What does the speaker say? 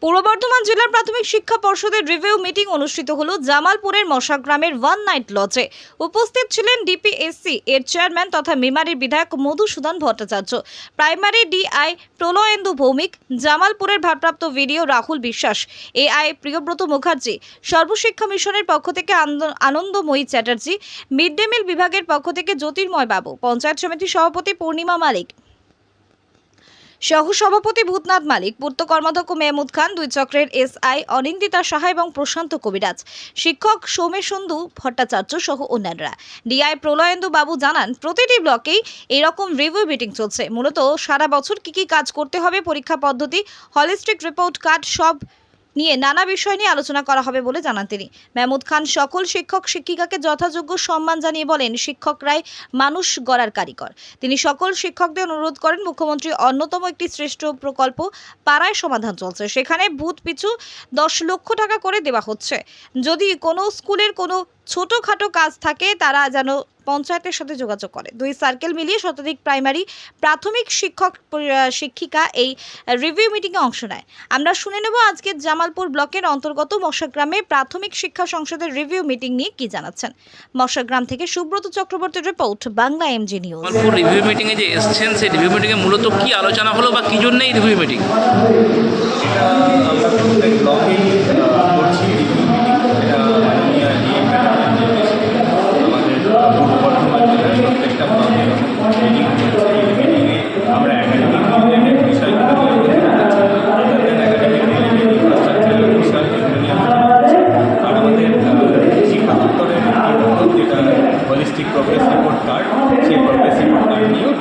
পূর্ব বর্ধমান জেলার প্রাথমিক শিক্ষা পর্ষদের রিভিউ মিটিং অনুষ্ঠিত হলো জামালপুরের মশাগ্রামের ওয়ান নাইট লজে। উপস্থিত ছিলেন ডিপিএসসি এর চেয়ারম্যান তথা মেমারির বিধায়ক মধুসূদন ভট্টাচার্য, প্রাইমারি ডিআই প্রলয়েন্দু ভৌমিক, জামালপুরের ভারপ্রাপ্ত ভিডিও রাহুল বিশ্বাস, এআই প্রিয়ব্রত মুখার্জি, সর্বশিক্ষা মিশনের পক্ষ থেকে Ananda- Anandamoyee Chatterjee, mid day meal বিভাগের পক্ষ থেকে জ্যোতির্ময় বাবু, পঞ্চায়েত সমিতির সভাপতি পূর্ণিমা মালিক। সহ সভাপতি ভূতনাথ মালিক, পূর্ত কর্মাধ্যক্ষ মেহমুদ খান, দুই চক্রের এসআই অনিন্দিতা সাহা এবং প্রশান্ত কবিরাজ। শিক্ষক সৌমেশন্দু ভট্টাচার্য সহ অন্যান্যরা। ডিআই প্রলয়েন্দু বাবু জানান, প্রতিটি ব্লকেই এরকম রিভিউ মিটিং চলছে। মূলত সারা বছর কি কি কাজ করতে হবে, পরীক্ষা পদ্ধতি হলিস্টিক রিপোর্ট কার্ড সব নিয়ে নানা বিষয় নিয়ে আলোচনা করা হবে বলে জানান তিনি। মেহমুদ খান সকল শিক্ষক শিক্ষিকাকে যথাযোগ্য সম্মান জানিয়ে বলেন, শিক্ষকরাই মানুষ গড়ার কারিগর। তিনি সকল শিক্ষকদের অনুরোধ করেন মুখ্যমন্ত্রী অন্যতম একটি শ্রেষ্ঠ প্রকল্প পাড়ায় সমাধান চলছে। সেখানে ভূত পিছু দশ লক্ষ টাকা করে দেওয়া হচ্ছে। যদি কোনো স্কুলের কোনো ছোটোখাটো কাজ থাকে তারা যেন পঞ্চায়েতের সাথে যোগাযোগ করে। দুই সার্কেল মিলিয়ে শতাধিক প্রাইমারি প্রাথমিক শিক্ষক শিক্ষিকা এই রিভিউ মিটিংয়ে অংশ নেয়। আমরা শুনে নেব আজকে জামালপুর ব্লকের অন্তর্গত মশাগ্রামে প্রাথমিক শিক্ষা সংসদের রিভিউ মিটিং নিয়ে কি জানাচ্ছেন। মশাগ্রাম থেকে সুব্রত চক্রবর্তীর report Bangla MG news Jamalpur review মিটিংয়ে যে এসছেন সেই রিভিউ মিটিংয়ে মূলত কি আলোচনা হলো বা কি জন্য এই review meeting district progress report card সেই প্রোগ্রেস রিপোর্ট কার্ড নিয়েও